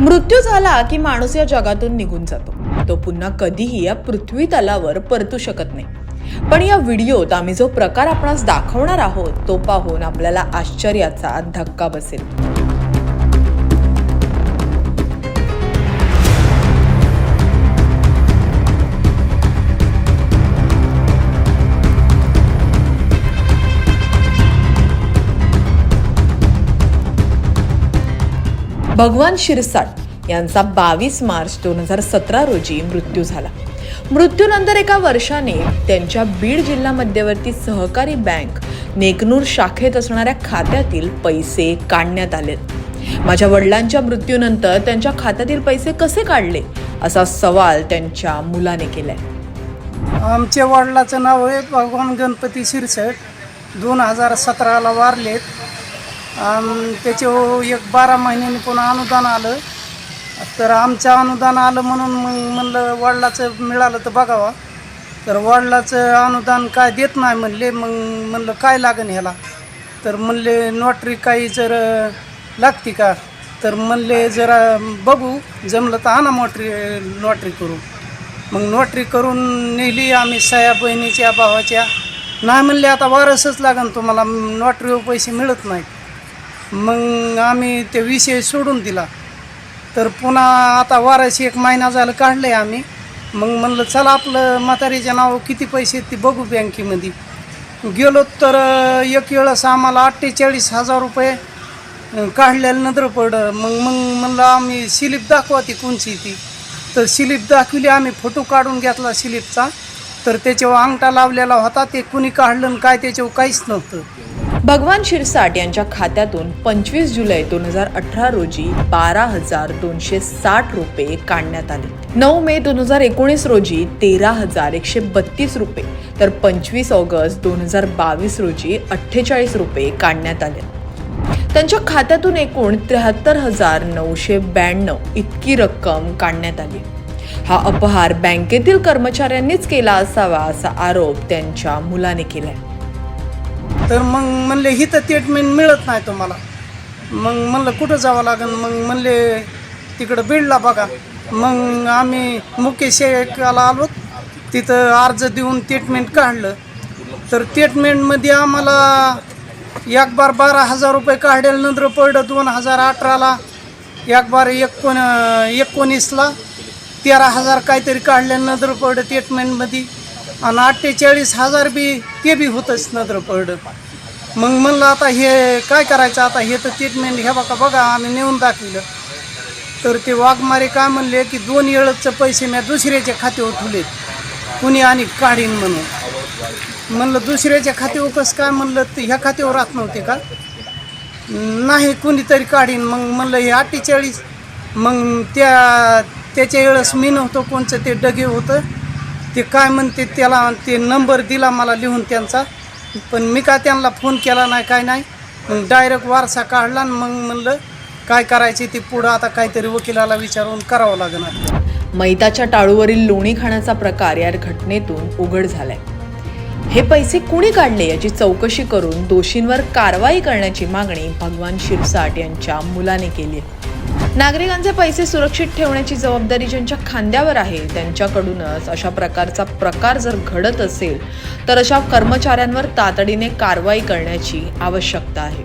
मृत्यू झाला की माणूस या जगातून निघून जातो. तो पुन्हा कधीही या पृथ्वी तलावर परतू शकत नाही. पण या व्हिडिओत आम्ही जो प्रकार आपणास दाखवणार आहोत तो पाहून आपल्याला आश्चर्याचा धक्का बसेल. भगवान शिरसाट यांचा बावीस मार्च दोन हजार सतरा रोजी मृत्यू झाला. मृत्यूनंतर एका वर्षाने त्यांच्या बीड जिल्हा मध्यवर्ती सहकारी बँक नेकनूर शाखेत असणाऱ्या खात्यातील पैसे काढण्यात आले. माझ्या वडिलांच्या मृत्यूनंतर त्यांच्या खात्यातील पैसे कसे काढले असा सवाल त्यांच्या मुलाने केलाय. आमच्या वडिलाचं नाव आहे भगवान गणपती शिरसट. दोन हजार सतराला वारलेत. त्याचे त्याच्यावर एक बारा महिन्यांनी पुन्हा अनुदान आलं. तर आमचं अनुदान आलं म्हणून मग म्हणलं वडिलाचं मिळालं तर बघावा. तर वडिलाचं अनुदान काय देत नाही म्हणले मग म्हणलं काय लागन ह्याला? तर म्हणले नोटरी काही जर लागते का? तर म्हणले जरा बघू जमलं तर आणा मोटरी नोटरी करू मग नोटरी करून नेली आम्ही सया बहिणीच्या भावाच्या. नाही म्हणले आता वारसच लागन तुम्हाला नोटरीवर पैसे मिळत नाहीत. मग आम्ही ते विषय सोडून दिला. तर पुन्हा आता वाराशी एक महिना झालं काढलं आहे आम्ही. मग म्हणलं चला आपलं म्हातारीच्या नाव किती पैसे आहेत ते बघू बँकेमध्ये. गेलो तर एक वेळेस आम्हाला अठ्ठेचाळीस हजार रुपये काढलेलं नंतर पडलं. मग मग म्हणलं आम्ही स्लिप दाखवा ती कोणची ती. तर स्लिप दाखवली आम्ही फोटो काढून घेतला स्लिपचा. तर त्याच्यावर अंगठा लावलेला होता ते कुणी काढलं आणि काय त्याच्यावर काहीच नव्हतं. भगवान शिरसाट यांच्या खात्यातून पंचवीस जुलै दोन हजार अठरा रोजी बारा हजार दोनशे साठ रुपये काढण्यात आले. नऊ मे दोन हजार एकोणीस रोजी तेरा हजार एकशे बत्तीस रुपये तर पंचवीस ऑगस्ट दोन हजार बावीस रोजी अठ्ठेचाळीस रुपये काढण्यात आले. त्यांच्या खात्यातून एकूण त्र्याहत्तर हजार नऊशे ब्याण्णव इतकी रक्कम काढण्यात आली. हा अपहार बँकेतील कर्मचाऱ्यांनीच केला असावा असा आरोप त्यांच्या मुलाने केलाय. तर मग म्हणले हिथं ट्रीटमेंट मिळत नाही तुम्हाला. मग म्हणलं कुठं जावं लागेल मग म्हणले तिकडं बीडला बघा. मग आम्ही मुकेश शेकाला आलो तिथं अर्ज देऊन ट्रीटमेंट काढलं. तर ट्रीटमेंटमध्ये आम्हाला एक बार बारा हजार रुपये काढल्यानंतर पडलं दोन हजार अठराला. एक बार एकोण एकोणीसला तेरा हजार काहीतरी काढल्यानंतर पडलं ट्रीटमेंटमध्ये आणि अठ्ठेचाळीस हजार बी ते बी होतच नंतर पडलं. मग म्हणलं आता हे काय करायचं? आता हे तर ट्रीटमेंट घ्या बघा बघा आम्ही नेऊन दाखवलं. तर ते वाघमारे काय म्हणले की दोन वेळचं पैसे मी दुसऱ्याच्या खात्यावर ठेवलेत कुणी आणि काढीन म्हणून. म्हणलं दुसऱ्याच्या खात्यावर कसं काय? म्हणलं ते ह्या खात्यावर राहत नव्हते का? नाही कुणीतरी काढीन. मग म्हणलं हे अठ्ठेचाळीस. मग त्या त्याच्या वेळेस मी नव्हतं कोणचं ते डगे होतं. ते काय म्हणते त्याला ते नंबर दिला मला लिहून त्यांचा. पण मी काय त्यांना फोन केला नाही काय नाही. मग डायरेक्ट वारसा काढला आणि मग म्हणलं काय करायचे ते पुढं आता काहीतरी वकिलाला विचारून करावं लागणार. मैताच्या टाळूवरील लोणी खाण्याचा प्रकार या घटनेतून उघड झालाय. हे पैसे कुणी काढले याची चौकशी करून दोषींवर कारवाई करण्याची मागणी भगवान शिरसाट यांच्या मुलाने केली आहे. नागरिकांचे पैसे सुरक्षित ठेवण्याची जबाबदारी ज्यांच्या खांद्यावर आहे त्यांच्याकडूनच अशा प्रकारचा प्रकार जर घडत असेल तर अशा कर्मचाऱ्यांवर तातडीने कारवाई करण्याची आवश्यकता आहे.